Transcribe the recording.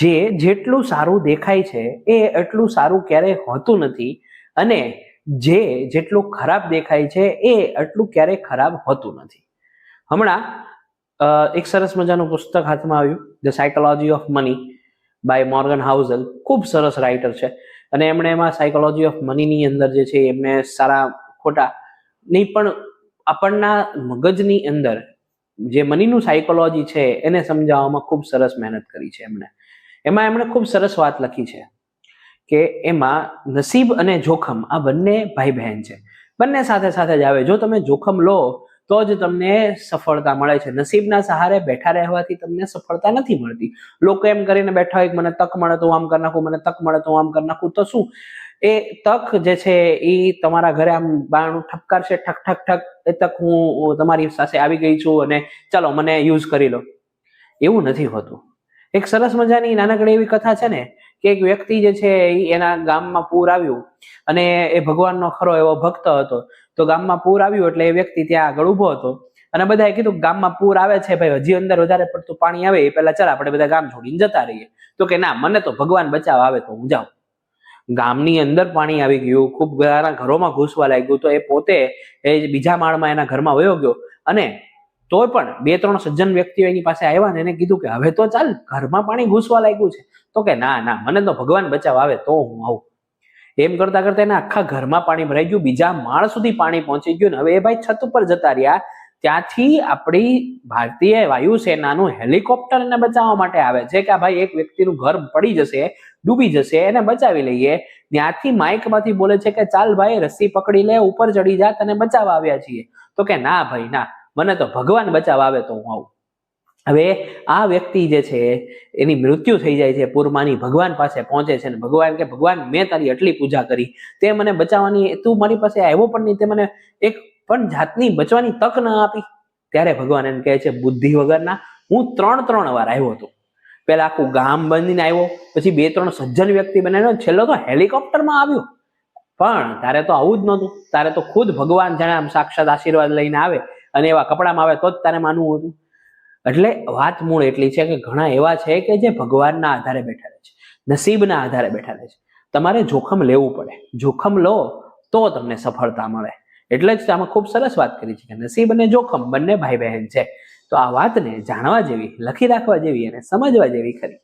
જે જેટલું સારું દેખાય છે, એ એટલું સારું ક્યારેય હોતું નથી અને જે જેટલું ખરાબ દેખાય છે, એ એટલું ક્યારેય ખરાબ હોતું નથી. હમણાં એક સરસ મજાનું પુસ્તક હાથમાં આવ્યું the psychology of money by Morgan Housel ખૂબ સરસ રાઇટર છે અને એમણે એમાં સાયકોલોજી ઓફ મનીની અંદર જે છે, એમને સારા ખોટા નહીં, પણ આપણના મગજની અંદર જે મનીનું સાયકોલોજી છે, એને સમજાવવામાં ખૂબ સરસ મહેનત કરી છે એમણે. એમાં એમણે ખૂબ સરસ વાત લખી છે કે એમાં નસીબ અને જોખમ આ બંને ભાઈ બહેન છે. બંને સાથે સાથે જ આવે. જો તમે જોખમ લો, તો જ તમને સફળતા મળે છે. નસીબના સહારે બેઠા રહેવાથી તમને સફળતા નથી મળતી. લોકો એમ કરીને બેઠા હોય મને તક મળે તો આમ કરી નાખું, મને તક મળે તો આમ કરી નાખું. તો શું? એ તક જે છે એ તમારા ઘરે આમ બારણું ઠપકારશે, ઠક ઠક ઠક, એ તક હું તમારી સાથે આવી ગઈ છું અને ચાલો મને યુઝ કરી લો. એવું નથી હોતું. એક સરસ મજાની નાનકડી એવી કથા છે ને, કે એક વ્યક્તિ જે છે એના ગામમાં પૂર આવ્યું અને એ ભગવાનનો ખરો એવો ભક્ત હતો. તો ગામમાં પૂર આવ્યું એટલે એ વ્યક્તિ ત્યાં આગળ ઊભો હતો. અને બધાએ કીધું ગામમાં પૂર આવે છે ભાઈ, હજી અંદર વધારે પડતું પાણી આવે, એ પહેલા ચાલ આપણે બધા ગામ છોડીને જતા રહીએ. તો કે ના, મને તો ભગવાન બચાવ આવે તો હું જાઉં. ગામની અંદર પાણી આવી ગયું, ખૂબ બધાના ઘરોમાં ઘૂસવા લાગ્યું, તો એ પોતે એ બીજા માળમાં એના ઘરમાં વયો ગયો અને તોય પણ બે, ત્રણ સજ્જન વ્યક્તિઓ એની પાસે આવ્યા ને એને કીધું કે, હવે તો ચાલ, ઘરમાં પાણી ઘૂસવા લાગ્યું છે. તો કે, ના ના, મને તો ભગવાન બચાવ આવે તો હું આવું. એમ કરતા કરતા એના આખા ઘરમાં પાણી ભરાઈ ગયું. બીજા માળ સુધી પાણી પહોંચી ગયું ને હવે એ ભાઈ છત ઉપર જતા રહ્યા. ત્યાંથી આપણી ભારતીય વાયુસેનાનું હેલિકોપ્ટર એને બચાવવા માટે આવે છે કે, આ ભાઈ એક વ્યક્તિનું ઘર પડી જશે, ડૂબી જશે, એને બચાવી લઈએ. ત્યાંથી માઇકમાંથી બોલે છે કે, ચાલ ભાઈ, રસ્સી પકડી લે, ઉપર ચડી જા, તને બચાવવા આવ્યા છીએ. તો કે, ના ભાઈ, ના મને તો ભગવાન બચાવ આવે તો હું આવું. હવે આ વ્યક્તિ જે છે, એની મૃત્યુ થઈ જાય છે, પૂરમાની ભગવાન પાસે પહોંચે છે ને ભગવાન કે, ભગવાન, મેં તારી એટલી પૂજા કરી. તે મને બચાવવાની, તું મારી પાસે આવ્યો પણ નહીં. તે મને એક પણ જાતની બચવાની તક ન આપી. ત્યારે ભગવાન એમ કહે છે, બુદ્ધિ વગરના હું ત્રણ ત્રણ વાર આવ્યો હતો. પેલા આખું ગામ બંધીને આવ્યો, પછી બે ત્રણ સજ્જન વ્યક્તિ બનાવ્યો છેલ્લો તો હેલિકોપ્ટરમાં આવ્યો. પણ તારે તો આવું જ નહોતું. તારે તો ખુદ ભગવાન જાણે આમ સાક્ષાત આશીર્વાદ લઈને આવે. અને એવા કપડામાં આવે તો જ તારે માનવું હતું. એટલે વાત મૂળ એટલી છે કે ઘણા એવા છે કે જે ભગવાનના આધારે બેઠા રહે છે, નસીબના આધારે બેઠા રહે છે. તમારે જોખમ લેવું પડે. જોખમ લો તો તમને સફળતા મળે. એટલે જ આમાં ખૂબ સરસ વાત કરી છે કે નસીબ અને જોખમ બંને ભાઈ બહેન છે. તો આ વાતને જાણવા જેવી, લખી રાખવા જેવી અને સમજવા જેવી ખરી.